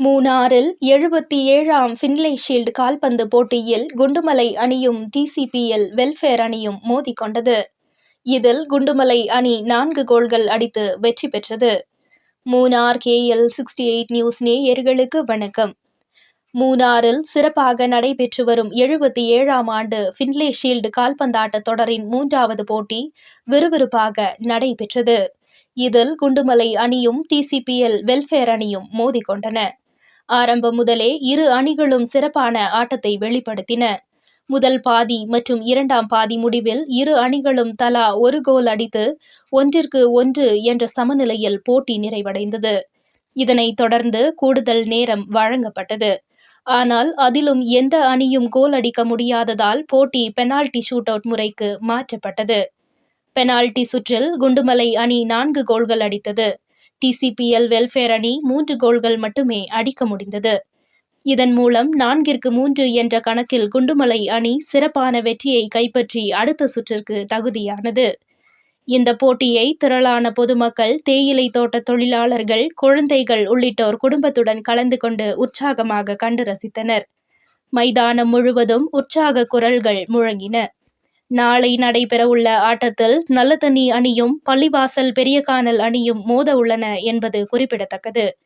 மூணாறில் எழுபத்தி ஏழாம் Finlay shield கால்பந்து போட்டியில் குண்டுமலை அணியும் டிசிபிஎல் வெல்ஃபேர் அணியும் மோதிக்கொண்டது இதில் குண்டுமலை அணி நான்கு கோல்கள் அடித்து வெற்றி பெற்றது. Munnar KL sixty eight news நேயர்களுக்கு வணக்கம். மூணாறில் சிறப்பாக நடைபெற்று வரும் எழுபத்தி ஏழாம் ஆண்டு ஃபின்லே ஷீல்டு கால்பந்தாட்ட தொடரின் மூன்றாவது போட்டி விறுவிறுப்பாக நடைபெற்றது. இதில் குண்டுமலை அணியும் டிசிபிஎல் வெல்ஃபேர் அணியும் மோதிக்கொண்டன ஆரம்பம் முதலே இரு அணிகளும் சிறப்பான ஆட்டத்தை வெளிப்படுத்தின. முதல் பாதி மற்றும் இரண்டாம் பாதி முடிவில் இரு அணிகளும் தலா ஒரு கோல் அடித்து ஒன்றிற்கு ஒன்று என்ற சமநிலையில் போட்டி நிறைவடைந்தது. இதனைத் தொடர்ந்து கூடுதல் நேரம் வழங்கப்பட்டது. ஆனால் அதிலும் எந்த அணியும் கோல் அடிக்க முடியாததால் போட்டி பெனால்டி ஷூட் அவுட் முறைக்கு மாற்றப்பட்டது. பெனால்டி சுற்றில் குண்டுமலை அணி நான்கு கோல்கள் அடித்தது. டிசிபிஎல் வெல்ஃபேர் அணி மூன்று கோல்கள் மட்டுமே அடிக்க முடிந்தது. இதன் மூலம் நான்கிற்கு மூன்று என்ற கணக்கில் குண்டுமலை அணி சிறப்பான வெற்றியை கைப்பற்றி அடுத்த சுற்றிற்கு தகுதியானது. இந்த போட்டியை திரளான பொதுமக்கள் தேயிலை தோட்ட தொழிலாளர்கள் குழந்தைகள் உள்ளிட்டோர் குடும்பத்துடன் கலந்து கொண்டு உற்சாகமாக கண்டு ரசித்தனர். மைதானம் முழுவதும் உற்சாக குரல்கள் முழங்கின. நாளை நடைபெறவுள்ள ஆட்டத்தில் நல்லதண்ணி அணியும் பள்ளிவாசல் பெரியகானல் அணியும் மோத உள்ளன என்பது குறிப்பிடத்தக்கது.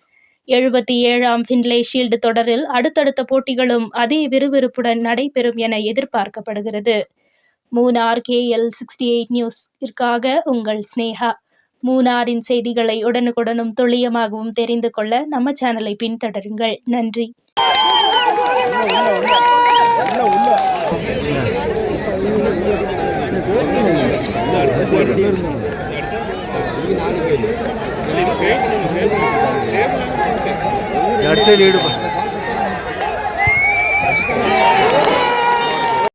எழுபத்தி ஏழாம் ஃபின்லே ஷீல்டு தொடரில் அடுத்தடுத்த போட்டிகளும் அதே விறுவிறுப்புடன் நடைபெறும் என எதிர்பார்க்கப்படுகிறது. மூனார் கேஎல் சிக்ஸ்டி எயிட் நியூஸிற்காக உங்கள் ஸ்னேகா. மூனாரின் செய்திகளை உடனுக்குடனும் துல்லியமாகவும் தெரிந்து கொள்ள நம்ம சேனலை பின்தொடருங்கள். நன்றி. அடிச்சே? லீடு